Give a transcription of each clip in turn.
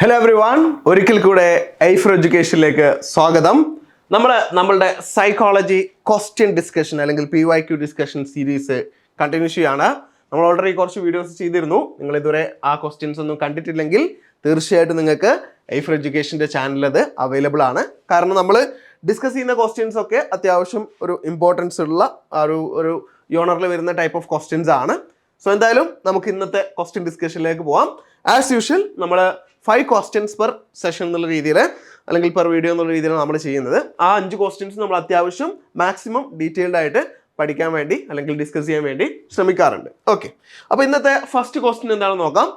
Hello every one ഒരിക്കൽ കൂടെ ഐഫർ എഡ്യൂക്കേഷനിലേക്ക് സ്വാഗതം. നമ്മൾ നമ്മളുടെ സൈക്കോളജി ക്വസ്റ്റ്യൻ ഡിസ്കഷൻ അല്ലെങ്കിൽ P Y Q discussion series continue ചെയ്യാണ് നമ്മൾ ഓൾറെഡി കുറച്ച് വീഡിയോസ് ചെയ്തിരുന്നു. നിങ്ങൾ ഇതുവരെ ആ ക്വസ്റ്റ്യൻസ് ഒന്നും കണ്ടിട്ടില്ലെങ്കിൽ തീർച്ചയായിട്ടും നിങ്ങൾക്ക് ഐഫർ എഡ്യൂക്കേഷന്റെ ചാനൽ അത് അവൈലബിൾ ആണ്. കാരണം നമ്മൾ ഡിസ്കസ് ചെയ്യുന്ന ക്വസ്റ്റ്യൻസ് ഒക്കെ അത്യാവശ്യം ഒരു ഇമ്പോർട്ടൻസ് ഉള്ള ഒരു ഒരു യോണറിൽ വരുന്ന ടൈപ്പ് ഓഫ് ക്വസ്റ്റ്യൻസ് ആണ്. സോ എന്തായാലും നമുക്ക് ഇന്നത്തെ ക്വസ്റ്റ്യൻ ഡിസ്കഷനിലേക്ക് പോവാം. ആസ് യൂഷ്വൽ നമ്മൾ ഫൈവ് ക്വസ്റ്റ്യൻസ് പെർ സെഷൻ എന്നുള്ള രീതിയിൽ അല്ലെങ്കിൽ പെർ വീഡിയോ എന്നുള്ള രീതിയിലാണ് നമ്മൾ ചെയ്യുന്നത്. ആ അഞ്ച് ക്വസ്റ്റ്യൻസ് നമ്മൾ അത്യാവശ്യം മാക്സിമം ഡീറ്റെയിൽഡ് ആയിട്ട് പഠിക്കാൻ വേണ്ടി അല്ലെങ്കിൽ ഡിസ്കസ് ചെയ്യാൻ വേണ്ടി ശ്രമിക്കാറുണ്ട്. ഓക്കെ അപ്പോൾ ഇന്നത്തെ ഫസ്റ്റ് ക്വസ്റ്റ്യൻ എന്താണെന്ന് നോക്കാം.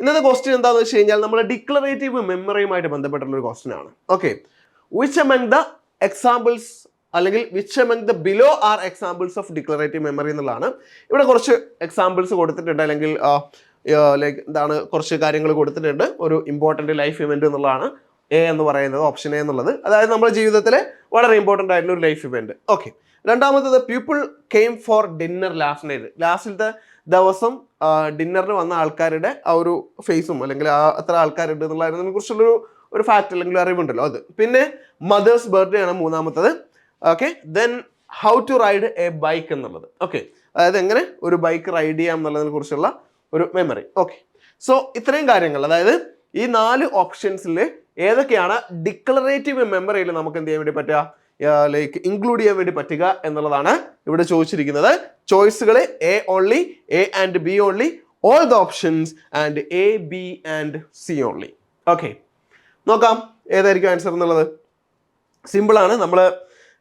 ഇന്നത്തെ ക്വസ്റ്റ്യൻ എന്താണെന്ന് വെച്ച് കഴിഞ്ഞാൽ നമ്മുടെ ഡിക്ലറേറ്റീവ് മെമ്മറിയുമായിട്ട് ബന്ധപ്പെട്ടുള്ള ഒരു ക്വസ്റ്റ്യൻ ആണ്. Okay which among the examples അല്ലെങ്കിൽ which among the below are examples of declarative memory എന്നുള്ളതാണ്. ഇവിടെ കുറച്ച് എക്സാമ്പിൾസ് കൊടുത്തിട്ടുണ്ട് അല്ലെങ്കിൽ ലൈക്ക് എന്താണ് കുറച്ച് കാര്യങ്ങൾ കൊടുത്തിട്ടുണ്ട്. ഒരു ഇമ്പോർട്ടന്റ് ലൈഫ് ഇവന്റ് എന്നുള്ളതാണ് എ എന്ന് പറയുന്നത് ഓപ്ഷൻ എ എന്നുള്ളത്. അതായത് നമ്മുടെ ജീവിതത്തിലെ വളരെ ഇമ്പോർട്ടന്റ് ആയിട്ടുള്ള ഒരു ലൈഫ് ഇവന്റ് ഓക്കെ രണ്ടാമത്തത് people came for dinner last night ലാസ്റ്റിലത്തെ ദിവസം ഡിന്നറിന് വന്ന ആൾക്കാരുടെ ആ ഒരു ഫേസും അല്ലെങ്കിൽ ആ അത്ര ആൾക്കാരുണ്ട് എന്നുള്ളതിനെ കുറിച്ചുള്ളൊരു ഒരു ഫാക്റ്റ് അല്ലെങ്കിൽ അറിവുണ്ടല്ലോ അത്. പിന്നെ മദേഴ്സ് ബർത്ത്ഡേ ആണ് മൂന്നാമത്തത്. Okay then how to ride a bike എന്നുള്ളത്. ഓക്കെ അതായത് എങ്ങനെ ഒരു ബൈക്ക് റൈഡ് ചെയ്യാം എന്നുള്ളതിനെ കുറിച്ചുള്ള ഒരു മെമ്മറി ഓക്കെ സോ ഇത്രയും കാര്യങ്ങൾ അതായത് ഈ നാല് ഓപ്ഷൻസിൽ ഏതൊക്കെയാണ് ഡിക്ലറേറ്റീവ് മെമ്മറിയിൽ നമുക്ക് എന്ത് ചെയ്യാൻ വേണ്ടി പറ്റുക? ലൈക്ക് ഇൻക്ലൂഡ് ചെയ്യാൻ വേണ്ടി പറ്റുക എന്നുള്ളതാണ് ഇവിടെ ചോദിച്ചിരിക്കുന്നത്. ചോയ്സുകൾ A only A and B only all the options and A B and C only okay നോക്കാം. ഏതായിരിക്കും ആൻസർ എന്നുള്ളത്? സിമ്പിളാണ് നമ്മൾ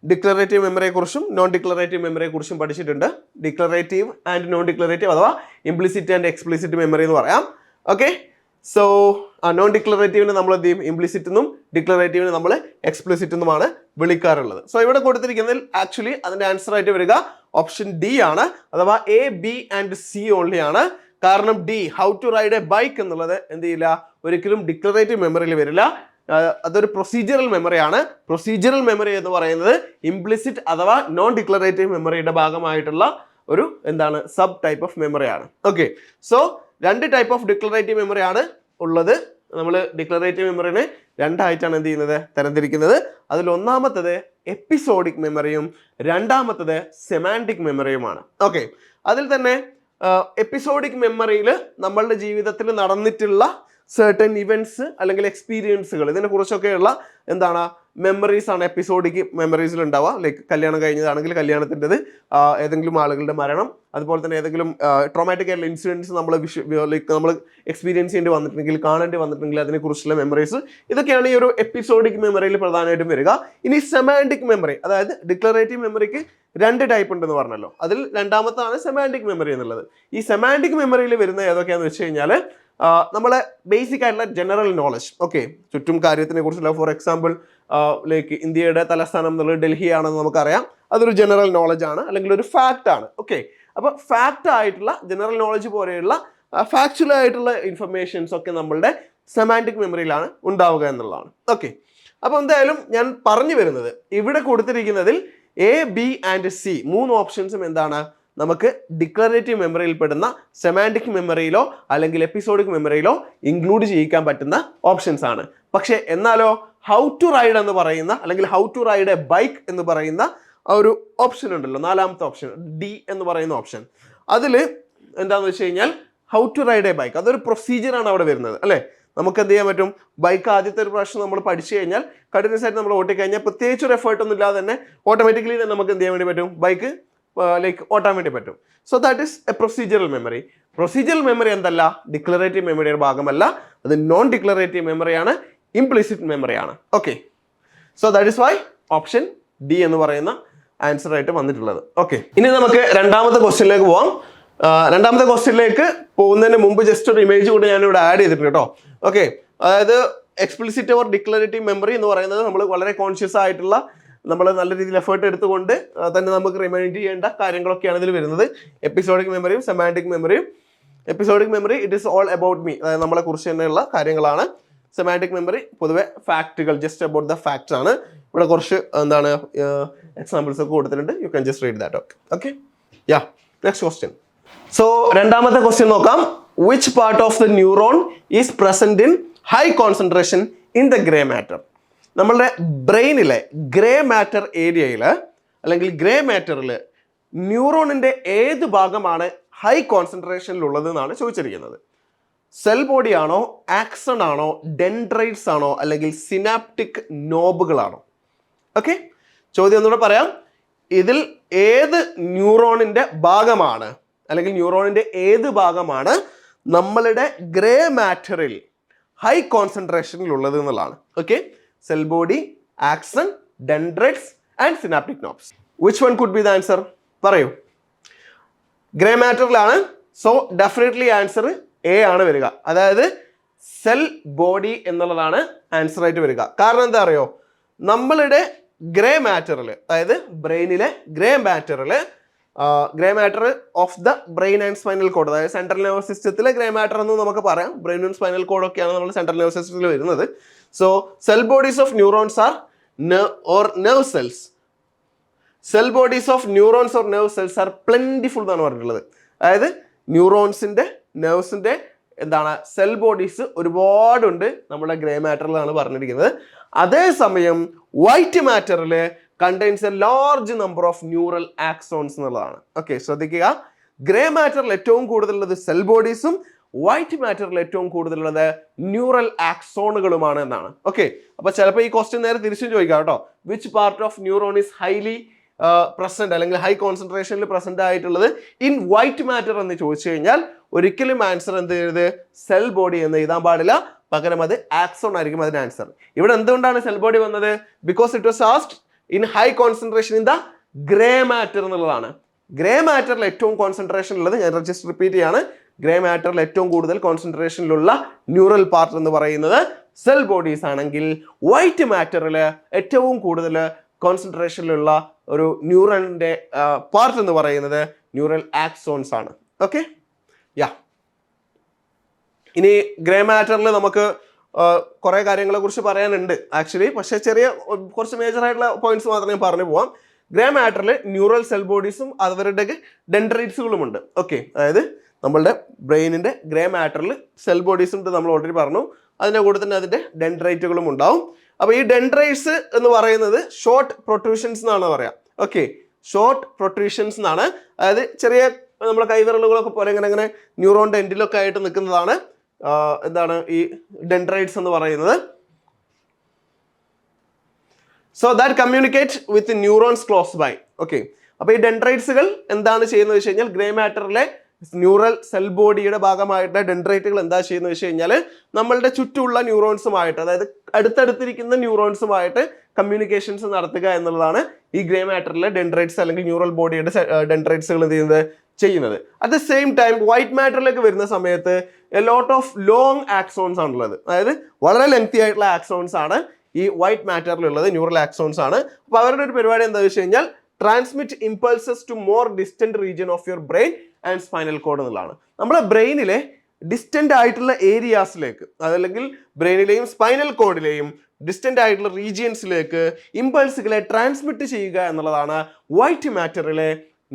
ഡിക്ലറേറ്റീവ് മെമ്മറിയെ കുറിച്ചും നോൺ ഡിക്ലറേറ്റീവ് മെമ്മറിയെ കുറിച്ചും പഠിച്ചിട്ടുണ്ട്. ഡിക്ലറേറ്റീവ് ആൻഡ് നോൺ ഡിക്ലറേറ്റീവ് അഥവാ ഇംപ്ലിസിറ്റ് ആൻഡ് എക്സ്പ്ലിസിറ്റ് മെമ്മറി എന്ന് പറയാം. ഓക്കെ സോ നോൺ ഡിക്ലറേറ്റീവിന് നമ്മൾ എന്ത് ചെയ്യും? ഇംപ്ലിസിറ്റ് എന്നും ഡിക്ലറേറ്റീവിന് നമ്മൾ എക്സ്പ്ലിസിറ്റ് എന്നുമാണ് വിളിക്കാറുള്ളത്. സോ ഇവിടെ കൊടുത്തിരിക്കുന്നതിൽ ആക്ച്വലി അതിന്റെ ആൻസർ ആയിട്ട് വരിക ഓപ്ഷൻ ഡി ആണ്. അഥവാ A B and C only ആണ്. കാരണം D how to ride a bike എന്നുള്ളത് എന്ത് ചെയ്യില്ല? ഒരിക്കലും ഡിക്ലറേറ്റീവ് മെമ്മറിയിൽ വരില്ല. അതൊരു പ്രൊസീജിയറൽ മെമ്മറിയാണ് പ്രൊസീജിയറൽ മെമ്മറി എന്ന് പറയുന്നത് ഇംപ്ലിസിറ്റ് അഥവാ നോൺ ഡിക്ലറേറ്റീവ് മെമ്മറിയുടെ ഭാഗമായിട്ടുള്ള ഒരു എന്താണ് സബ് ടൈപ്പ് ഓഫ് മെമ്മറിയാണ് ഓക്കെ സോ രണ്ട് ടൈപ്പ് ഓഫ് ഡിക്ലറേറ്റീവ് മെമ്മറിയാണ് ഉള്ളത്. നമ്മൾ ഡിക്ലറേറ്റീവ് മെമ്മറിനെ രണ്ടായിട്ടാണ് എന്ത് ചെയ്യുന്നത്? തരംതിരിക്കുന്നത്. അതിൽ ഒന്നാമത്തത് എപ്പിസോഡിക് മെമ്മറിയും രണ്ടാമത്തത് സെമാന്റിക് മെമ്മറിയുമാണ് ഓക്കെ അതിൽ തന്നെ എപ്പിസോഡിക് മെമ്മറിയിൽ നമ്മളുടെ ജീവിതത്തിൽ നടന്നിട്ടുള്ള സർട്ടൻ ഇവന്റ്സ് അല്ലെങ്കിൽ എക്സ്പീരിയൻസുകൾ ഇതിനെ കുറിച്ചൊക്കെയുള്ള എന്താണ് മെമ്മറീസ് ആണ് എപ്പിസോഡിക്ക് മെമ്മറീസിൽ ഉണ്ടാവുക. ലൈക്ക് കല്യാണം കഴിഞ്ഞതാണെങ്കിൽ കല്യാണത്തിന്റെത് ഏതെങ്കിലും ആളുകളുടെ മരണം അതുപോലെ തന്നെ ഏതെങ്കിലും ട്രോമാറ്റിക് ആയിട്ടുള്ള ഇൻസിഡൻസ് നമ്മൾ വിഷ ലൈക്ക് നമ്മൾ എക്സ്പീരിയൻസ് ചെയ്യേണ്ടി വന്നിട്ടുണ്ടെങ്കിൽ കാണേണ്ടി വന്നിട്ടുണ്ടെങ്കിൽ അതിനെക്കുറിച്ചുള്ള മെമ്മറീസ് ഇതൊക്കെയാണ് ഈ ഒരു എപ്പിസോഡിക് മെമ്മറിയിൽ പ്രധാനമായിട്ടും വരിക. ഇനി സെമാന്റിക് മെമ്മറി അതായത് ഡിക്ലറേറ്റീവ് മെമ്മറിക്ക് രണ്ട് ടൈപ്പ് ഉണ്ടെന്ന് പറഞ്ഞല്ലോ. അതിൽ രണ്ടാമത്താണ് സെമാന്റിക് മെമ്മറി എന്നുള്ളത്. ഈ സെമാന്റിക് മെമ്മറിയിൽ വരുന്ന ഏതൊക്കെയാണെന്ന് വെച്ച് കഴിഞ്ഞാൽ നമ്മളെ ബേസിക് ആയിട്ടുള്ള ജനറൽ നോളജ് ഓക്കെ ചുറ്റും കാര്യത്തിനെ കുറിച്ചുള്ള ഫോർ എക്സാമ്പിൾ ലൈക്ക് ഇന്ത്യയുടെ തലസ്ഥാനം എന്നുള്ളത് ഡൽഹി ആണെന്ന് നമുക്കറിയാം. അതൊരു ജനറൽ നോളജ് ആണ് അല്ലെങ്കിൽ ഒരു ഫാക്റ്റ് ആണ്. ഓക്കെ അപ്പോൾ ഫാക്റ്റ് ആയിട്ടുള്ള ജനറൽ നോളജ് പോലെയുള്ള ഫാക്ച്വൽ ആയിട്ടുള്ള ഇൻഫർമേഷൻസ് ഒക്കെ നമ്മളുടെ സെമാന്റിക് മെമ്മറിയിലാണ് ഉണ്ടാവുക എന്നുള്ളതാണ്. ഓക്കെ അപ്പോൾ എന്തായാലും ഞാൻ പറഞ്ഞു വരുന്നത് ഇവിടെ കൊടുത്തിരിക്കുന്നതിൽ എ ബി ആൻഡ് സി മൂന്ന് ഓപ്ഷൻസും എന്താണ്? നമുക്ക് ഡിക്ലറേറ്റീവ് മെമ്മറിയിൽ പെടുന്ന സെമാന്റിക് മെമ്മറിയിലോ അല്ലെങ്കിൽ എപ്പിസോഡിക് മെമ്മറിയിലോ ഇൻക്ലൂഡ് ചെയ്യിക്കാൻ പറ്റുന്ന ഓപ്ഷൻസ് ആണ്. പക്ഷേ എന്നാലോ ഹൗ ടു റൈഡ് എന്ന് പറയുന്ന അല്ലെങ്കിൽ how to ride a bike എന്ന് പറയുന്ന ഒരു ഓപ്ഷൻ ഉണ്ടല്ലോ. നാലാമത്തെ ഓപ്ഷൻ ഡി എന്ന് പറയുന്ന ഓപ്ഷൻ അതിൽ എന്താണെന്ന് വെച്ച് കഴിഞ്ഞാൽ how to ride a bike അതൊരു പ്രൊസീജിയറാണ് അവിടെ വരുന്നത് അല്ലേ? നമുക്ക് എന്ത് ചെയ്യാൻ പറ്റും? ബൈക്ക് ആദ്യത്തെ ഒരു പ്രാവശ്യം നമ്മൾ പഠിച്ചു കഴിഞ്ഞാൽ കണ്ടിന്യൂസ് ആയിട്ട് നമ്മൾ ഓട്ടിക്കഴിഞ്ഞാൽ പ്രത്യേകിച്ച് ഒരു എഫേർട്ട് ഒന്നും ഇല്ലാതെ തന്നെ ഓട്ടോമാറ്റിക്കലി തന്നെ നമുക്ക് എന്ത് ചെയ്യാൻ വേണ്ടി പറ്റും? ബൈക്ക് ലൈക്ക് ഓട്ടാൻ വേണ്ടി പറ്റും. So that is a procedural memory procedural memory എന്തല്ല? ഡിക്ലറേറ്റീവ് മെമ്മറിയുടെ ഭാഗമല്ല. അത് നോൺ ഡിക്ലറേറ്റീവ് മെമ്മറിയാണ് ഇംപ്ലിസിറ്റ് മെമ്മറിയാണ് okay so that is why option D എന്ന് പറയുന്ന ആൻസർ ആയിട്ട് വന്നിട്ടുള്ളത്. ഓക്കെ ഇനി നമുക്ക് രണ്ടാമത്തെ ക്വസ്റ്റ്യനിലേക്ക് പോവാം. രണ്ടാമത്തെ ക്വസ്റ്റ്യനിലേക്ക് പോകുന്നതിന് മുമ്പ് ജസ്റ്റ് ഒരു ഇമേജ് കൂടി ഇവിടെ ആഡ് ചെയ്തിട്ടുണ്ട് കേട്ടോ. ഓക്കെ അതായത് എക്സ്പ്ലിസിറ്റ് ഓർ ഡിക്ലറേറ്റീവ് മെമ്മറി എന്ന് പറയുന്നത് നമ്മൾ വളരെ കോൺഷ്യസ് ആയിട്ടുള്ള നമ്മൾ നല്ല രീതിയിൽ എഫേർട്ട് എടുത്തുകൊണ്ട് തന്നെ നമുക്ക് റിമൈൻഡ് ചെയ്യേണ്ട കാര്യങ്ങളൊക്കെയാണ് ഇതിൽ വരുന്നത്. എപ്പിസോഡിക് മെമ്മറിയും സെമാന്റിക് മെമ്മറിയും episodic memory it is all about me അതായത് നമ്മളെ കുറിച്ച് തന്നെയുള്ള കാര്യങ്ങളാണ്. സെമാന്റിക് മെമ്മറി പൊതുവെ ഫാക്റ്റുകൾ ജസ്റ്റ് അബൌട്ട് ദ ഫാക്ട്സ് ആണ്. ഇവിടെ കുറച്ച് എന്താണ് എക്സാമ്പിൾസ് ഒക്കെ കൊടുത്തിട്ടുണ്ട്. You can just read that okay okay yeah next question so രണ്ടാമത്തെ ക്വസ്റ്റ്യൻ നോക്കാം. Which part of the neuron is present in high concentration in the grey matter നമ്മളുടെ ബ്രെയിനിലെ ഗ്രേ മാറ്റർ ഏരിയയിൽ അല്ലെങ്കിൽ ഗ്രേ മാറ്ററിൽ ന്യൂറോണിന്റെ ഏത് ഭാഗമാണ് ഹൈ കോൺസെൻട്രേഷനിലുള്ളത് എന്നാണ് ചോദിച്ചിരിക്കുന്നത്. സെൽ ബോഡി ആണോ ആക്സൺ ആണോ ഡെൻഡ്രൈറ്റ്സ് ആണോ അല്ലെങ്കിൽ സിനാപ്റ്റിക് നോബുകളാണോ? ഓക്കെ? ചോദ്യം ഒന്നുകൂടെ പറയാം. ഇതിൽ ഏത് ന്യൂറോണിന്റെ ഭാഗമാണ് അല്ലെങ്കിൽ ന്യൂറോണിന്റെ ഏത് ഭാഗമാണ് നമ്മളുടെ ഗ്രേ മാറ്ററിൽ ഹൈ കോൺസെൻട്രേഷനിലുള്ളത് എന്നുള്ളതാണ്. Okay? Cell body axon dendrites and synaptic knobs which one could be the answer പറയൂ. ഗ്രേ മാറ്ററിലാണ് സോ ഡെഫിനറ്റ്ലി ആൻസർ എ ആണ് വരിക. അതായത് സെൽ ബോഡി എന്നുള്ളതാണ് ആൻസർ ആയിട്ട് വരിക. കാരണം എന്താ അറിയോ? നമ്മളുടെ ഗ്രേ മാറ്ററിൽ അതായത് ബ്രെയിനിലെ grey മാറ്ററിൽ grey matter of the brain and spinal cord അതായത് സെൻട്രൽ നെർവസ് സിസ്റ്റത്തിലെ ഗ്രേ മാറ്റർ എന്ന് നമുക്ക് പറയാം. ബ്രെയിൻ ആൻഡ് സ്പൈനൽ കോഡ് ഒക്കെയാണ് നമ്മൾ സെൻട്രൽ നെർവസ് സിസ്റ്റത്തിൽ വരുന്നത്. So cell bodies of neurons are or nerve cells cell bodies of neurons or nerve cells are plentiful എന്നാണ് പറഞ്ഞിട്ടുള്ളത്. അതായത് ന്യൂറോൺസിന്റെ നെർവ്സിന്റെ എന്താണ് സെൽ ബോഡീസ് ഒരുപാടുണ്ട് നമ്മുടെ ഗ്രേ മാറ്ററിലാണ് പറഞ്ഞിരിക്കുന്നത്. അതേസമയം white മാറ്ററിൽ contains a large number of neural axons എന്നുള്ളതാണ്. ഓക്കെ ശ്രദ്ധിക്കുക. ഗ്രേ മാറ്ററിൽ ഏറ്റവും കൂടുതലുള്ളത് സെൽ ബോഡീസും വൈറ്റ് മാറ്ററിൽ ഏറ്റവും കൂടുതലുള്ളത് ന്യൂറൽ ആക്സോണുകളുമാണ് എന്നാണ്. ഓക്കെ അപ്പൊ ചിലപ്പോൾ ഈ ക്വസ്റ്റ്യൻ നേരെ തിരിച്ചും ചോദിക്കാം കേട്ടോ. Which part of neuron is highly present അല്ലെങ്കിൽ ഹൈ കോൺസെൻട്രേഷനിൽ പ്രസന്റ് ആയിട്ടുള്ളത്? ഇൻ വൈറ്റ് മാറ്റർ എന്ന് ചോദിച്ചു കഴിഞ്ഞാൽ ഒരിക്കലും ആൻസർ എന്ത് ചെയ്യരുത്? സെൽ ബോഡി എന്ന് എഴുതാൻ പാടില്ല. പകരം അത് ആക്സോൺ ആയിരിക്കും അതിന് ആൻസർ ഇവിടെ എന്തുകൊണ്ടാണ് സെൽ ബോഡി വന്നത്? Because it was asked in high concentration in the grey matter എന്നുള്ളതാണ്. ഗ്രേ മാറ്ററിൽ ഏറ്റവും കോൺസെൻട്രേഷൻ ഉള്ളത് ഞാൻ ജസ്റ്റ് റിപ്പീറ്റ് ചെയ്യാണ്. ഗ്രേ മാറ്ററിൽ ഏറ്റവും കൂടുതൽ കോൺസെൻട്രേഷനിലുള്ള ന്യൂറൽ പാർട്ട് എന്ന് പറയുന്നത് സെൽ ബോഡീസ് ആണെങ്കിൽ വൈറ്റ് മാറ്ററിൽ ഏറ്റവും കൂടുതൽ കോൺസെൻട്രേഷനിലുള്ള ഒരു ന്യൂറലിന്റെ പാർട്ട് എന്ന് പറയുന്നത് ന്യൂറൽ ആക്സോൺസ് ആണ്. ഓക്കെ യാ ഇനി ഗ്രേ മാറ്ററിൽ നമുക്ക് കുറേ കാര്യങ്ങളെ കുറിച്ച് പറയാനുണ്ട് ആക്ച്വലി പക്ഷേ ചെറിയ കുറച്ച് മേജർ ആയിട്ടുള്ള പോയിന്റ്സ് മാത്രമേ പറഞ്ഞു പോവാം. ഗ്രേ മാറ്ററിൽ ന്യൂറൽ സെൽ ബോഡീസും അവരുടെ ഡെൻഡ്രൈറ്റ്സുകളും ഉണ്ട് ഓക്കെ അതായത് നമ്മളുടെ ബ്രെയിനിന്റെ ഗ്രേ മാറ്ററിൽ സെൽ ബോഡീസ് ഉണ്ട് നമ്മൾ ഓൾറെഡി പറഞ്ഞു. അതിന്റെ കൂടെ തന്നെ അതിന്റെ ഡെൻഡ്രൈറ്റുകളും ഉണ്ടാവും. അപ്പോൾ ഈ ഡെൻഡ്രൈറ്റ്സ് എന്ന് പറയുന്നത് ഷോർട്ട് പ്രൊട്രൂഷൻസ് എന്നാണ് പറയാം. ഓക്കെ ഷോർട്ട് പ്രൊട്രൂഷൻസ് എന്നാണ്. അതായത് ചെറിയ നമ്മുടെ കൈവിരലുകളൊക്കെ പോലെ ഇങ്ങനെ ഇങ്ങനെ ന്യൂറോണിന്റെ എൻഡിലൊക്കെ ആയിട്ട് നിൽക്കുന്നതാണ്. എന്താണ് ഈ ഡെൻഡ്രൈറ്റ്സ് എന്ന് പറയുന്നത്? So that communicate with neurons close by okay അപ്പോൾ ഈ ഡെൻഡ്രൈറ്റ്സുകൾ എന്താണ് ചെയ്യുന്നത് വെച്ച് കഴിഞ്ഞാൽ ഗ്രേ മാറ്ററിലെ ന്യൂറൽ സെൽ ബോഡിയുടെ ഭാഗമായിട്ട് ഡെൻഡ്രൈറ്റുകൾ എന്താ ചെയ്യുന്നത് വെച്ച് കഴിഞ്ഞാൽ നമ്മളുടെ ചുറ്റുമുള്ള ന്യൂറോൺസുമായിട്ട് അതായത് അടുത്തടുത്തിരിക്കുന്ന ന്യൂറോൺസുമായിട്ട് കമ്മ്യൂണിക്കേഷൻസ് നടത്തുക എന്നുള്ളതാണ് ഈ ഗ്രേ മാറ്ററിലെ ഡെൻഡ്രൈറ്റ്സ് അല്ലെങ്കിൽ ന്യൂറൽ ബോഡിയുടെ ഡെൻഡ്രൈറ്റ്സുകൾ എന്ത് ചെയ്യുന്നത്? ചെയ്യുന്നത്. At the same time white മാറ്ററിലേക്ക് വരുന്ന സമയത്ത് ലോട്ട് ഓഫ് ലോങ് ആക്സോൺസ് ആണുള്ളത്. അതായത് വളരെ ലെങ്തി ആയിട്ടുള്ള ആക്സോൺസ് ആണ് ഈ വൈറ്റ് മാറ്ററിലുള്ളത് ന്യൂറൽ ആക്സോൺസ് ആണ്. അപ്പോൾ അവരുടെ ഒരു പരിപാടി എന്താ വെച്ച് കഴിഞ്ഞാൽ transmit impulses to more distant region of your brain and spinal cord എന്നുള്ളതാണ്. നമ്മുടെ ബ്രെയിനിലെ ഡിസ്റ്റന്റ് ആയിട്ടുള്ള ഏരിയാസിലേക്ക് അതല്ലെങ്കിൽ ബ്രെയിനിലെയും സ്പൈനൽ കോഡിലെയും ഡിസ്റ്റന്റ് ആയിട്ടുള്ള റീജിയൻസിലേക്ക് ഇമ്പൾസുകളെ ട്രാൻസ്മിറ്റ് ചെയ്യുക എന്നുള്ളതാണ് വൈറ്റ് മാറ്ററിലെ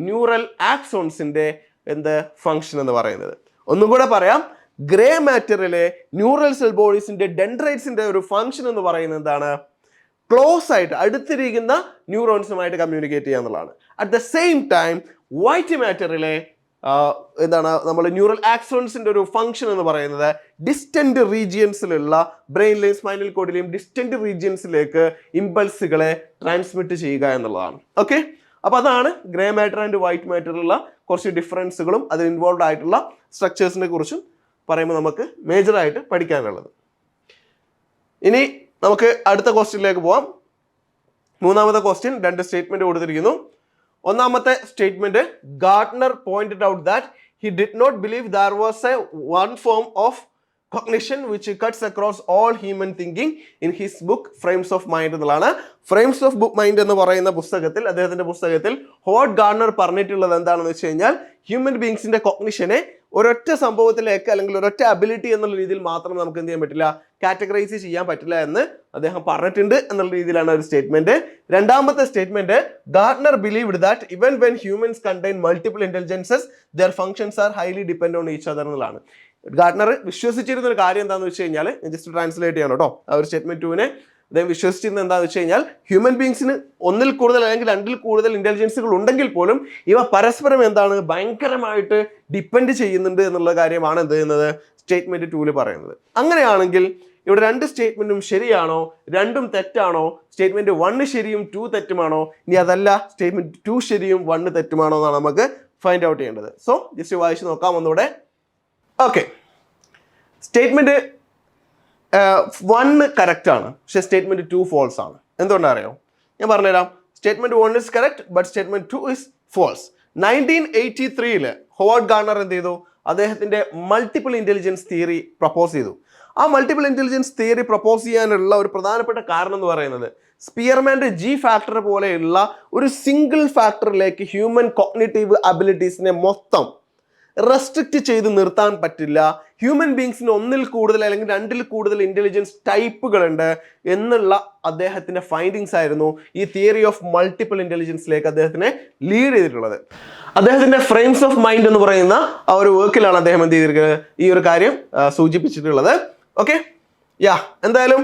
ന്യൂറൽ ആക്സോൺസിന്റെ എന്ത് ഫങ്ഷൻ എന്ന് പറയുന്നത്. ഒന്നും കൂടെ പറയാം. ഗ്രേ മാറ്ററിലെ ന്യൂറൽ സെൽ ബോഡീസിന്റെ ഡെൻഡ്രൈറ്റ്സിന്റെ ഒരു ഫങ്ഷൻ എന്ന് പറയുന്നത് എന്താണ്? ക്ലോസ് ആയിട്ട് അടുത്തിരിക്കുന്ന ന്യൂറോൺസുമായിട്ട് കമ്മ്യൂണിക്കേറ്റ് ചെയ്യുക എന്നുള്ളതാണ്. At the same time white മാറ്ററിലെ എന്താണ് നമ്മൾ ന്യൂറൽ ആക്സോൺസിന്റെ ഒരു ഫങ്ഷൻ എന്ന് പറയുന്നത് ഡിസ്റ്റന്റ് റീജിയൻസിലുള്ള ബ്രെയിനിലെയും സ്പൈനൽ കോഡിലെയും ഡിസ്റ്റന്റ് റീജിയൻസിലേക്ക് ഇമ്പൾസുകളെ ട്രാൻസ്മിറ്റ് ചെയ്യുക എന്നുള്ളതാണ്. ഓക്കെ അപ്പോൾ അതാണ് ഗ്രേ മാറ്റർ ആൻഡ് വൈറ്റ് മാറ്ററിലുള്ള കുറച്ച് ഡിഫറൻസുകളും അതിൽ ഇൻവോൾവ് ആയിട്ടുള്ള സ്ട്രക്ചേഴ്സിനെ കുറിച്ചും പറയുമ്പോൾ നമുക്ക് മേജറായിട്ട് പഠിക്കാനുള്ളത്. ഇനി നമുക്ക് അടുത്ത ക്വസ്റ്റ്യനിലേക്ക് പോവാം. മൂന്നാമത്തെ ക്വസ്റ്റ്യൻ രണ്ട് സ്റ്റേറ്റ്മെന്റ് കൊടുത്തിരിക്കുന്നു. ഒന്നാമത്തെ statement Gardner pointed out that he did not believe there was a one form of cognition which cuts across all human thinking in his book frames of mind എന്നുള്ളതാണ്. ഫ്രെയിംസ് ഓഫ് ബുക്ക് മൈൻഡ് എന്ന് പറയുന്ന പുസ്തകത്തിൽ അദ്ദേഹത്തിന്റെ പുസ്തകത്തിൽ hot Garner പറഞ്ഞിട്ടുള്ളത് എന്താണെന്ന് വെച്ച് കഴിഞ്ഞാൽ ഹ്യൂമൻ ബീങ്സിന്റെ കൊഗ്നിഷനെ ഒരൊറ്റ സംഭവത്തിലേക്ക് അല്ലെങ്കിൽ ഒരൊറ്റ അബിലിറ്റി എന്നുള്ള രീതിയിൽ മാത്രം നമുക്ക് എന്ത് ചെയ്യാൻ പറ്റില്ല കാറ്റഗറൈസ് ചെയ്യാൻ പറ്റില്ല എന്ന് അദ്ദേഹം പറഞ്ഞിട്ടുണ്ട് എന്നുള്ള രീതിയിലാണ് ഒരു സ്റ്റേറ്റ്മെന്റ് രണ്ടാമത്തെ statement Gardner believe that even when humans contain multiple intelligences their functions are highly depend on each other എന്നുള്ളതാണ്. ഗാർഡ്നർ വിശ്വസിച്ചിരുന്ന ഒരു കാര്യം എന്താണെന്ന് വെച്ച് കഴിഞ്ഞാൽ ജസ്റ്റ് ട്രാൻസ്ലേറ്റ് ചെയ്യണം കേട്ടോ. ആ ഒരു സ്റ്റേറ്റ്മെന്റ് ടുവിനെ അദ്ദേഹം വിശ്വസിച്ചിരുന്നത് എന്താണെന്ന് വെച്ച് കഴിഞ്ഞാൽ ഹ്യൂമൻ ബീങ്സിന് ഒന്നിൽ കൂടുതൽ അല്ലെങ്കിൽ രണ്ടിൽ കൂടുതൽ ഇന്റലിജൻസുകൾ ഉണ്ടെങ്കിൽ പോലും ഇവ പരസ്പരം എന്താണ് ഭയങ്കരമായിട്ട് ഡിപ്പെൻഡ് ചെയ്യുന്നുണ്ട് എന്നുള്ള കാര്യമാണ് എന്ത് ചെയ്യുന്നത്? സ്റ്റേറ്റ്മെന്റ് ടൂൽ പറയുന്നത്. അങ്ങനെയാണെങ്കിൽ ഇവിടെ രണ്ട് സ്റ്റേറ്റ്മെന്റും ശരിയാണോ? രണ്ടും തെറ്റാണോ? സ്റ്റേറ്റ്മെന്റ് വണ്ണ് ശരിയും ടു തെറ്റുമാണോ? ഇനി അതല്ല സ്റ്റേറ്റ്മെന്റ് ടു ശരിയും വണ്ണ് തെറ്റുമാണോ എന്നാണ് നമുക്ക് ഫൈൻഡ് ഔട്ട് ചെയ്യേണ്ടത്. സോ ജസ്റ്റ് വായിച്ച് നോക്കാം ഒന്നുകൂടെ. ഓക്കെ സ്റ്റേറ്റ്മെന്റ് വണ്ണ് കറക്റ്റ് ആണ്. പക്ഷെ സ്റ്റേറ്റ്മെന്റ് ടു ഫോൾസ് ആണ്. എന്തുകൊണ്ടാണ് അറിയോ? ഞാൻ പറഞ്ഞുതരാം. Statement one is correct but statement two is false nineteen eighty ത്രീയിൽ ഹോവാർഡ് ഗാർണർ എന്ത് ചെയ്തു? അദ്ദേഹത്തിന്റെ മൾട്ടിപ്പിൾ ഇന്റലിജൻസ് തിയറി പ്രപ്പോസ് ചെയ്തു. ആ മൾട്ടിപ്പിൾ ഇന്റലിജൻസ് തിയറി പ്രപ്പോസ് ചെയ്യാനുള്ള ഒരു പ്രധാനപ്പെട്ട കാരണം എന്ന് പറയുന്നത് സ്പിയർമാന്റെ ജി ഫാക്ടർ പോലെയുള്ള ഒരു സിംഗിൾ ഫാക്ടറിലേക്ക് ഹ്യൂമൻ കോഗ്നേറ്റീവ് അബിലിറ്റീസിനെ മൊത്തം റെസ്ട്രിക്റ്റ് ചെയ്ത് നിർത്താൻ പറ്റില്ല. ഹ്യൂമൻ ബീങ്സിന് ഒന്നിൽ കൂടുതൽ അല്ലെങ്കിൽ രണ്ടിൽ കൂടുതൽ ഇന്റലിജൻസ് ടൈപ്പുകളുണ്ട് എന്നുള്ള അദ്ദേഹത്തിന്റെ ഫൈൻഡിങ്സ് ആയിരുന്നു ഈ തിയറി ഓഫ് മൾട്ടിപ്പിൾ ഇന്റലിജൻസിലേക്ക് അദ്ദേഹത്തിനെ ലീഡ് ചെയ്തിട്ടുള്ളത്. അദ്ദേഹത്തിന്റെ ഫ്രെയിംസ് ഓഫ് മൈൻഡ് എന്ന് പറയുന്ന ആ ഒരു വർക്കിലാണ് അദ്ദേഹം എന്ത് ചെയ്തിരിക്കുന്നത് ഈ ഒരു കാര്യം സൂചിപ്പിച്ചിട്ടുള്ളത്. ഓക്കെ യാ എന്തായാലും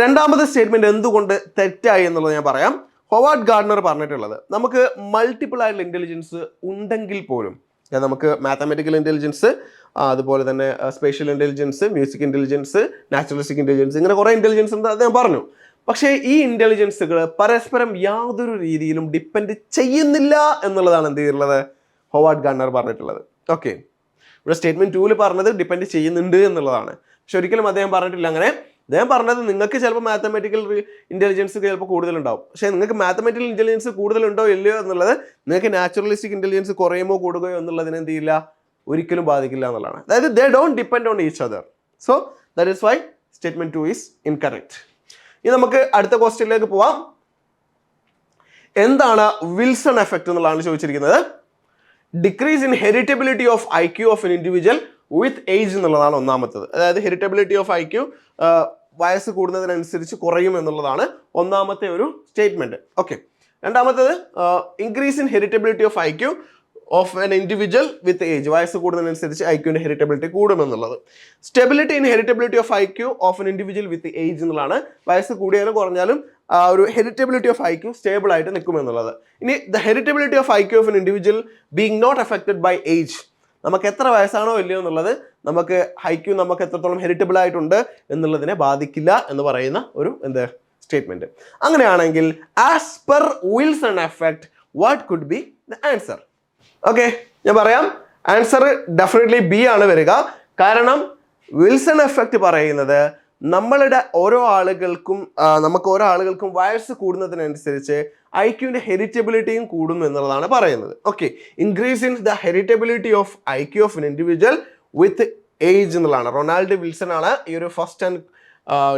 രണ്ടാമത്തെ സ്റ്റേറ്റ്മെന്റ് എന്തുകൊണ്ട് തെറ്റായി എന്നുള്ളത് ഞാൻ പറയാം. ഹൊവാർഡ് ഗാർഡ്നർ പറഞ്ഞിട്ടുള്ളത് നമുക്ക് മൾട്ടിപ്പിൾ ആയിട്ടുള്ള ഇന്റലിജൻസ് ഉണ്ടെങ്കിൽ പോലും നമുക്ക് മാത്തമാറ്റിക്കൽ ഇന്റലിജൻസ് അതുപോലെ തന്നെ spatial intelligence music intelligence naturalistic intelligence ഇങ്ങനെ കുറേ ഇന്റലിജൻസ് ഉണ്ട് അത് ഞാൻ പറഞ്ഞു. പക്ഷേ ഈ ഇന്റലിജൻസുകൾ പരസ്പരം യാതൊരു രീതിയിലും ഡിപ്പെൻഡ് ചെയ്യുന്നില്ല എന്നുള്ളതാണ് എന്ത് ചെയ്തിട്ടുള്ളത്? ഹോവാർഡ് ഗാർണർ പറഞ്ഞിട്ടുള്ളത്. ഓക്കെ ഇവിടെ സ്റ്റേറ്റ്മെന്റ് ടൂൽ പറഞ്ഞത് ഡിപ്പെൻഡ് ചെയ്യുന്നുണ്ട് എന്നുള്ളതാണ്. പക്ഷെ ഒരിക്കലും അദ്ദേഹം പറഞ്ഞിട്ടില്ല. അങ്ങനെ അദ്ദേഹം പറഞ്ഞത് നിങ്ങൾക്ക് ചിലപ്പോൾ മാത്തമെറ്റിക്കൽ ഇന്റലിജൻസ് ചിലപ്പോൾ കൂടുതലുണ്ടാവും. പക്ഷേ നിങ്ങൾക്ക് മാത്തമെറ്റിക്കൽ ഇന്റലിജൻസ് കൂടുതലുണ്ടോ ഇല്ലയോ എന്നുള്ളത് നിങ്ങൾക്ക് നാച്ചുറലിസ്റ്റിക് ഇന്റലിജൻസ് കുറയുമോ കൂടുകയോ എന്നുള്ളതിനെ എന്ത് ചെയ്യില്ല? ഒരിക്കലും ബാധിക്കില്ല എന്നുള്ളതാണ്. അതായത് they don't depend on each other so that is why statement two is incorrect ഇനി നമുക്ക് അടുത്ത ക്വസ്റ്റ്യനിലേക്ക് പോവാം. എന്താണ് വിൽസൺ എഫക്റ്റ് എന്നുള്ളതാണ് ചോദിച്ചിരിക്കുന്നത്. Decrease in heritability of I Q of an individual with age എന്നുള്ളതാണ് ഒന്നാമത്തത്. അതായത് ഹെറിറ്റബിലിറ്റി ഓഫ് ഐ ക്യു വയസ്സ് കൂടുന്നതിനനുസരിച്ച് കുറയും എന്നുള്ളതാണ് ഒന്നാമത്തെ ഒരു സ്റ്റേറ്റ്മെന്റ് ഓക്കെ രണ്ടാമത്തത് increase in heritability of I Q of an individual with age വയസ്സ് കൂടുന്നതിനനുസരിച്ച് ഐ ക്യുവിന്റെ heritability കൂടുമെന്നുള്ളത് stability in heritability of I Q of an individual with age എന്നുള്ളതാണ്. വയസ്സ് കൂടിയാലും കുറഞ്ഞാലും ആ ഒരു heritability of I Q stable ആയിട്ട് നിൽക്കുമെന്നുള്ളത് ഇനി the heritability of I Q of an individual being not affected by age നമുക്ക് എത്ര വയസ്സാണോ ഇല്ലയോ എന്നുള്ളത് നമുക്ക് ഹൈക്യു നമുക്ക് എത്രത്തോളം ഹെറിറ്റബിൾ ആയിട്ടുണ്ട് എന്നുള്ളതിനെ ബാധിക്കില്ല എന്ന് പറയുന്ന ഒരു എന്ത് സ്റ്റേറ്റ്മെന്റ് അങ്ങനെയാണെങ്കിൽ as per Wilson effect what could be the answer okay ഞാൻ പറയാം. ആൻസർ ഡെഫിനറ്റ്ലി ബി ആണ് വരിക. കാരണം വിൽസൺ എഫക്റ്റ് പറയുന്നത് നമ്മളുടെ ഓരോ ആളുകൾക്കും നമുക്ക് ഓരോ ആളുകൾക്കും വയസ്സ് കൂടുന്നതിനനുസരിച്ച് ഐ ക്യുവിന്റെ ഹെറിറ്റബിലിറ്റിയും കൂടും എന്നുള്ളതാണ് പറയുന്നത്. Okay increase in the heritability of I Q of an individual with age എന്നുള്ളതാണ്. റൊണാൾഡ് വിൽസൺ ആണ് ഈ ഒരു first and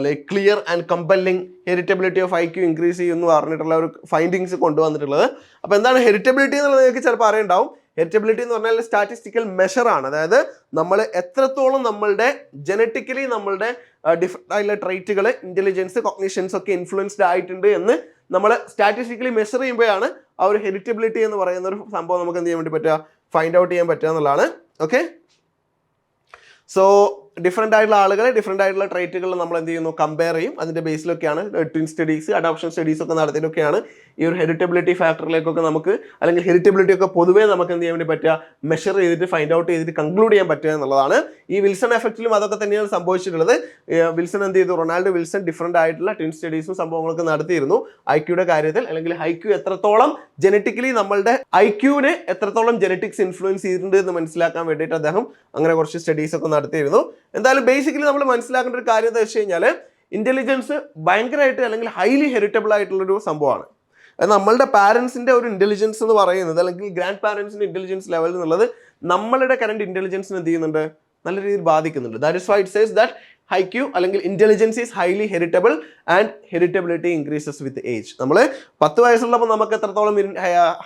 like clear and compelling heritability of I Q increase ചെയ്യും എന്ന് പറഞ്ഞിട്ടുള്ള ഒരു ഫൈൻഡിങ്സ് കൊണ്ടുവന്നിട്ടുള്ളത്. അപ്പോൾ എന്താണ് ഹെറിറ്റബിലിറ്റി എന്നുള്ളത് നിങ്ങൾക്ക് ചിലപ്പോൾ അറിയുണ്ടാവും. ഹെറിറ്റബിലിറ്റി എന്ന് പറഞ്ഞാൽ സ്റ്റാറ്റിസ്റ്റിക്കൽ മെഷറാണ് അതായത് നമ്മൾ എത്രത്തോളം നമ്മളുടെ ജനറ്റിക്കലി നമ്മളുടെ ഡിഫറെന്റ് ആയിട്ടുള്ള ട്രൈറ്റുകൾ ഇന്റലിജൻസ് കോഗ്നിഷൻസ് ഒക്കെ ഇൻഫ്ലുവൻസ്ഡ് ആയിട്ടുണ്ട് എന്ന് നമ്മൾ സ്റ്റാറ്റിസ്റ്റിക്കലി മെഷർ ചെയ്യുമ്പോഴാണ് ആ ഒരു ഹെറിറ്റബിലിറ്റി എന്ന് പറയുന്ന ഒരു സംഭവം നമുക്ക് എന്ത് ചെയ്യാൻ വേണ്ടി പറ്റുക? ഫൈൻഡ് ഔട്ട് ചെയ്യാൻ പറ്റുക എന്നുള്ളതാണ്. ഓക്കെ സോ ഡിഫറെന്റ് ആയിട്ടുള്ള ആളുകളെ ഡിഫറെന്റ് ആയിട്ടുള്ള ട്രൈറ്റുകൾ നമ്മൾ എന്ത് ചെയ്യുന്നു? കമ്പയർ ചെയ്യും. അതിന്റെ ബേസിലൊക്കെയാണ് ട്വിൻ സ്റ്റഡീസ് അഡോപ്ഷൻ സ്റ്റഡീസ് ഒക്കെ നടത്തിയിട്ടൊക്കെയാണ് ഈ ഒരു ഹെറിറ്റബിലിറ്റി ഫാക്ടറിലേക്കൊക്കെ നമുക്ക് അല്ലെങ്കിൽ ഹെറിറ്റബിലിറ്റി ഒക്കെ പൊതുവേ നമുക്ക് എന്ത് ചെയ്യാൻ വേണ്ടി പറ്റുക? മെഷർ ചെയ്തിട്ട് ഫൈൻഡ് ഔട്ട് ചെയ്തിട്ട് കൺക്ലൂഡ് ചെയ്യാൻ പറ്റുക എന്നുള്ളതാണ്. ഈ വിൽസൺ എഫക്റ്റിലും അതൊക്കെ തന്നെയാണ് സംഭവിച്ചിട്ടുള്ളത്. വിൽസൺ എന്ത് ചെയ്തു? റൊണാൾഡോ വിൽസൺ ഡിഫറെന്റ് ആയിട്ടുള്ള ട്വിൻ സ്റ്റഡീസും സംഭവങ്ങളൊക്കെ നടത്തിയിരുന്നു. ഐക്യൂടെ കാര്യത്തിൽ അല്ലെങ്കിൽ ഹൈക്യു എത്രത്തോളം ജനറ്റിക്കലി നമ്മളുടെ ഐക്യുവിനെ എത്രത്തോളം ജനറ്റിക്സ് ഇൻഫ്ലുവൻസ് ചെയ്തിട്ടുണ്ട് എന്ന് മനസ്സിലാക്കാൻ വേണ്ടിയിട്ട് അദ്ദേഹം അങ്ങനെ കുറച്ച് സ്റ്റഡീസ് ഒക്കെ നടത്തിയിരുന്നു. എന്തായാലും ബേസിക്കലി നമ്മൾ മനസ്സിലാക്കേണ്ട ഒരു കാര്യം എന്താ വെച്ച് കഴിഞ്ഞാൽ ഇന്റലിജൻസ് ഭയങ്കരമായിട്ട് അല്ലെങ്കിൽ ഹൈലി ഹെറിറ്റബിൾ ആയിട്ടുള്ള ഒരു സംഭവമാണ്. അത് നമ്മളുടെ പാരൻസിന്റെ ഒരു ഇന്റലിജൻസ് എന്ന് പറയുന്നത് അല്ലെങ്കിൽ ഗ്രാൻഡ് പാരൻസിന്റെ ഇന്റലിജൻസ് ലെവൽ എന്നുള്ളത് നമ്മളുടെ കറണ്ട് ഇന്റലിജൻസിനെ എന്ത് ചെയ്യുന്നുണ്ട്? നല്ല രീതിയിൽ ബാധിക്കുന്നുണ്ട്. That is why it says that IQ അല്ലെങ്കിൽ intelligence is highly heritable and heritability increases with age നമ്മൾ പത്ത് വയസ്സുള്ളപ്പോൾ നമുക്ക് എത്രത്തോളം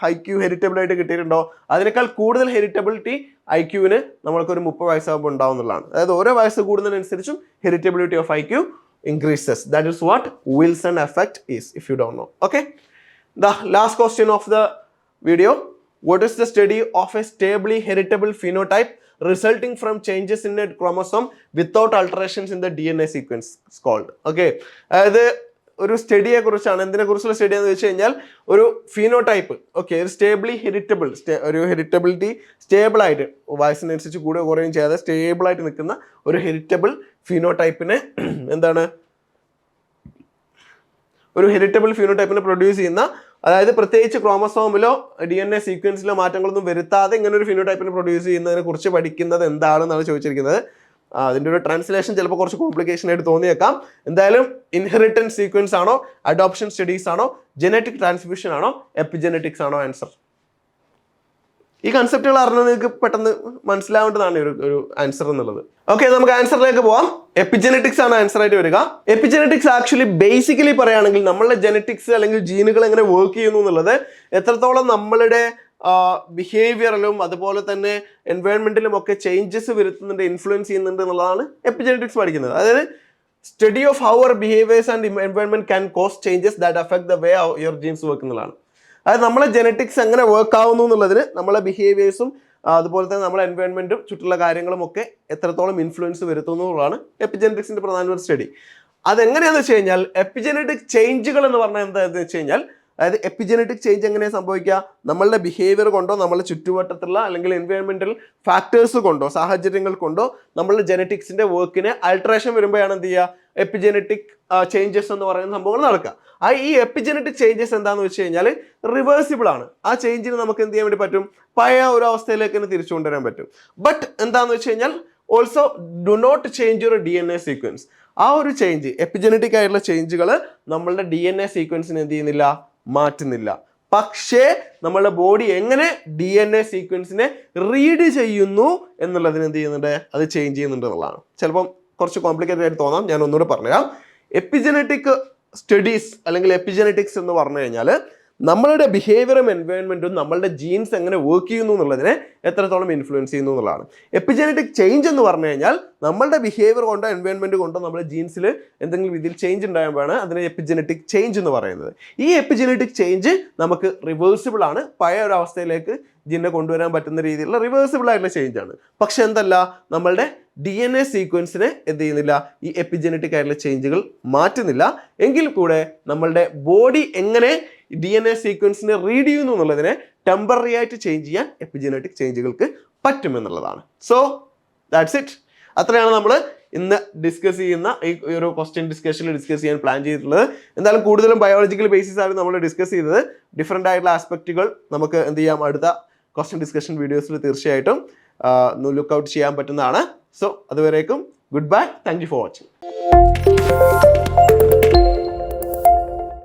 ഹൈക്യു ഹെറിറ്റബിൾ ആയിട്ട് കിട്ടിയിട്ടുണ്ടോ? അതിനേക്കാൾ കൂടുതൽ ഹെറിറ്റബിലിറ്റി നമ്മൾക്ക് നമ്മൾക്കൊരു മുപ്പത് വയസ്സാകുമ്പോൾ ഉണ്ടാവുന്നതാണ്. അതായത് ഓരോ വയസ്സ് കൂടുന്നതിനനുസരിച്ചും heritability of IQ increases. That is what wilson effect is if you don't know. Okay? The last question of the video. What is the study of a stably heritable phenotype resulting from changes in a chromosome without alterations in the D N A sequence called okay അതായത് ഒരു സ്റ്റഡിയെ കുറിച്ചാണ്. എന്തിനെ കുറിച്ചുള്ള study എന്ന് വെച്ച് കഴിഞ്ഞാൽ ഒരു phenotype okay ഒരു സ്റ്റേബിളി ഹെറിറ്റബിൾ ഒരു ഹെറിറ്റബിലിറ്റി സ്റ്റേബിൾ ആയിട്ട് വയസ്സിനനുസരിച്ച് കൂടെ കുറയും ചെയ്യാതെ സ്റ്റേബിൾ ആയിട്ട് നിൽക്കുന്ന ഒരു ഹെറിറ്റബിൾ ഫീനോടൈപ്പിനെ എന്താണ്? ഒരു ഹെറിറ്റബിൾ ഫിനോടൈപ്പിനെ പ്രൊഡ്യൂസ് ചെയ്യുന്ന അതായത് പ്രത്യേകിച്ച് ക്രോമസോമിലോ ഡി എൻ എ സീക്വൻസിലോ മാറ്റങ്ങളൊന്നും വരുത്താതെ ഇങ്ങനെ ഒരു ഫിനോടൈപ്പിനെ പ്രൊഡ്യൂസ് ചെയ്യുന്നതിനെ കുറിച്ച് പഠിക്കുന്നത് എന്താണെന്നാണ് ചോദിച്ചിരിക്കുന്നത്. അതിന്റെ ഒരു ട്രാൻസ്ലേഷൻ ചിലപ്പോൾ കുറച്ച് കോംപ്ലിക്കേഷൻ ആയിട്ട് തോന്നിയേക്കാം. എന്തായാലും ഇൻഹെറിറ്റൻസ് സീക്വൻസ് ആണോ അഡോപ്ഷൻ സ്റ്റഡീസ് ആണോ ജനറ്റിക് ട്രാൻസ്മിഷൻ ആണോ എപ്പിജനറ്റിക്സ് ആണോ ആൻസർ ഈ കൺസെപ്റ്റുകൾ അറിഞ്ഞാൽ നിങ്ങൾക്ക് പെട്ടെന്ന് മനസ്സിലാവേണ്ടതാണ് ഒരു ഒരു ആൻസർ എന്നുള്ളത്. ഓക്കെ നമുക്ക് ആൻസറിലേക്ക് പോവാം. എപ്പിജനറ്റിക്സ് ആണ് ആൻസർ ആയിട്ട് വരിക. എപ്പിജനറ്റിക്സ് ആക്ച്വലി ബേസിക്കലി പറയുകയാണെങ്കിൽ നമ്മളുടെ ജനറ്റിക്സ് അല്ലെങ്കിൽ ജീനുകൾ എങ്ങനെ വർക്ക് ചെയ്യുന്നു എന്നുള്ളത് എത്രത്തോളം നമ്മളുടെ ബിഹേവിയറിലും അതുപോലെ തന്നെ എൻവയോൺമെന്റിലും ഒക്കെ ചേഞ്ചസ് വരുത്തുന്നുണ്ട് ഇൻഫ്ലുവൻസ് ചെയ്യുന്നുണ്ട് എന്നുള്ളതാണ് എപ്പിജനറ്റിക്സ് പഠിക്കുന്നത്. അതായത് study of our behaviours and environment can cause changes that affect the way your genes work എന്നുള്ളതാണ്. അതായത് നമ്മളെ ജനറ്റിക്സ് എങ്ങനെ വർക്ക് ആവുന്നു എന്നുള്ളതിന് നമ്മളെ ബിഹേവിയേഴ്സും അതുപോലെ തന്നെ നമ്മുടെ എൻവയോൺമെന്റും ചുറ്റുള്ള കാര്യങ്ങളും ഒക്കെ എത്രത്തോളം ഇൻഫ്ലുവൻസ് വരുത്തുന്നു എന്നുള്ളതാണ് പ്രധാന ഒരു സ്റ്റഡി അതെങ്ങനെയാണെന്ന് വെച്ച് കഴിഞ്ഞാൽ എപ്പിജനറ്റിക് ചേഞ്ചുകൾ എന്ന് പറഞ്ഞാൽ എന്താണെന്ന് വെച്ച് കഴിഞ്ഞാൽ അതായത് എപ്പിജനറ്റിക് ചേഞ്ച് എങ്ങനെയാണ് സംഭവിക്കുക? നമ്മളുടെ ബിഹേവിയർ കൊണ്ടോ നമ്മളുടെ ചുറ്റുവട്ടത്തുള്ള അല്ലെങ്കിൽ എൻവയോൺമെന്റൽ ഫാക്ടേഴ്സ് കൊണ്ടോ സാഹചര്യങ്ങൾ കൊണ്ടോ നമ്മളുടെ ജനറ്റിക്സിന്റെ വർക്കിന് അൾട്രേഷൻ വരുമ്പോഴാണ് എന്ത് ചെയ്യുക? എപ്പിജനറ്റിക് ചേഞ്ചസ് എന്ന് പറയുന്ന സംഭവങ്ങൾ നടക്കുക. ആ ഈ എപ്പിജനറ്റിക് ചേഞ്ചസ് എന്താണെന്ന് വെച്ച് കഴിഞ്ഞാൽ റിവേഴ്സിബിൾ ആണ്. ആ ചേഞ്ചിന് നമുക്ക് എന്ത് ചെയ്യാൻ വേണ്ടി പറ്റും? പഴയ ഒരു അവസ്ഥയിലേക്ക് തന്നെ തിരിച്ചു കൊണ്ടുവരാൻ പറ്റും. ബട്ട് എന്താണെന്ന് വെച്ച് കഴിഞ്ഞാൽ also do not change your D N A sequence ആ ഒരു ചേഞ്ച് എപ്പിജനറ്റിക് ആയിട്ടുള്ള ചേഞ്ചുകൾ നമ്മളുടെ ഡി എൻ എ സീക്വൻസിന് എന്ത് ചെയ്യുന്നില്ല? മാറ്റുന്നില്ല. പക്ഷേ നമ്മളുടെ ബോഡി എങ്ങനെ ഡി എൻ എ സീക്വൻസിനെ റീഡ് ചെയ്യുന്നു എന്നുള്ളതിന് എന്ത് ചെയ്യുന്നുണ്ട്? അത് ചേഞ്ച് ചെയ്യുന്നുണ്ട് എന്നുള്ളതാണ്. ചിലപ്പം കുറച്ച് കോംപ്ലിക്കേറ്റഡ് ആയിട്ട് തോന്നാം. ഞാൻ ഒന്നുകൂടെ പറഞ്ഞുതരാം. എപ്പിജനറ്റിക് സ്റ്റഡീസ് അല്ലെങ്കിൽ എപ്പിജനറ്റിക്സ് എന്ന് പറഞ്ഞു കഴിഞ്ഞാൽ നമ്മളുടെ ബിഹേവിയറും എൻവയോൺമെന്റും നമ്മളുടെ ജീൻസ് എങ്ങനെ വർക്ക് ചെയ്യുന്നു എന്നുള്ളതിനെ എത്രത്തോളം ഇൻഫ്ലുവൻസ് ചെയ്യുന്നു എന്നുള്ളതാണ്. എപ്പിജനറ്റിക് ചേഞ്ച് എന്ന് പറഞ്ഞു കഴിഞ്ഞാൽ നമ്മളുടെ ബിഹേവിയർ കൊണ്ടോ എൻവയോൺമെന്റ് കൊണ്ടോ നമ്മുടെ ജീൻസിൽ എന്തെങ്കിലും രീതിയിൽ ചേഞ്ച് ഉണ്ടാകുമ്പോഴാണ് അതിനെ എപ്പിജനറ്റിക് ചേഞ്ച് എന്ന് പറയുന്നത്. ഈ എപ്പിജനറ്റിക് ചേഞ്ച് നമുക്ക് റിവേഴ്സിബിൾ ആണ്. പഴയ ഒരു അവസ്ഥയിലേക്ക് ജീനെ കൊണ്ടുവരാൻ പറ്റുന്ന രീതിയിലുള്ള റിവേഴ്സിബിൾ ആയിട്ടുള്ള ചേഞ്ച് ആണ്. പക്ഷെ എന്തല്ല നമ്മളുടെ ഡി എൻ എ സീക്വൻസിനെ എന്ത് ചെയ്യുന്നില്ല ഈ എപ്പിജനറ്റിക് ആയിട്ടുള്ള ചേഞ്ചുകൾ മാറ്റുന്നില്ല. എങ്കിൽ കൂടെ നമ്മളുടെ ബോഡി എങ്ങനെ ഡി എൻ എ സീക്വൻസിനെ റീഡ് ചെയ്യുന്നു എന്നുള്ളതിനെ ടെമ്പററി ആയിട്ട് ചേഞ്ച് ചെയ്യാൻ എപ്പിജനറ്റിക് ചേഞ്ചുകൾക്ക് പറ്റുമെന്നുള്ളതാണ് സോ ദാറ്റ്സ് ഇറ്റ് അത്രയാണ് നമ്മൾ ഇന്ന് ഡിസ്കസ് ചെയ്യുന്ന ഈ ഒരു ക്വസ്റ്റ്യൻ ഡിസ്കഷനിൽ ഡിസ്കസ് ചെയ്യാൻ പ്ലാൻ ചെയ്തിട്ടുള്ളത്. എന്തായാലും കൂടുതലും ബയോളജിക്കൽ ബേസിസ് ആണ് നമ്മൾ ഡിസ്കസ് ചെയ്തത്. ഡിഫറെന്റ് ആയിട്ടുള്ള ആസ്പെക്റ്റുകൾ നമുക്ക് എന്ത് ചെയ്യാം? അടുത്ത ക്വസ്റ്റ്യൻ ഡിസ്കഷൻ വീഡിയോസിൽ തീർച്ചയായിട്ടും ലുക്ക് ഔട്ട് ചെയ്യാൻ പറ്റുന്നതാണ്. സോ അതുവരേക്കും good bye thank you for watching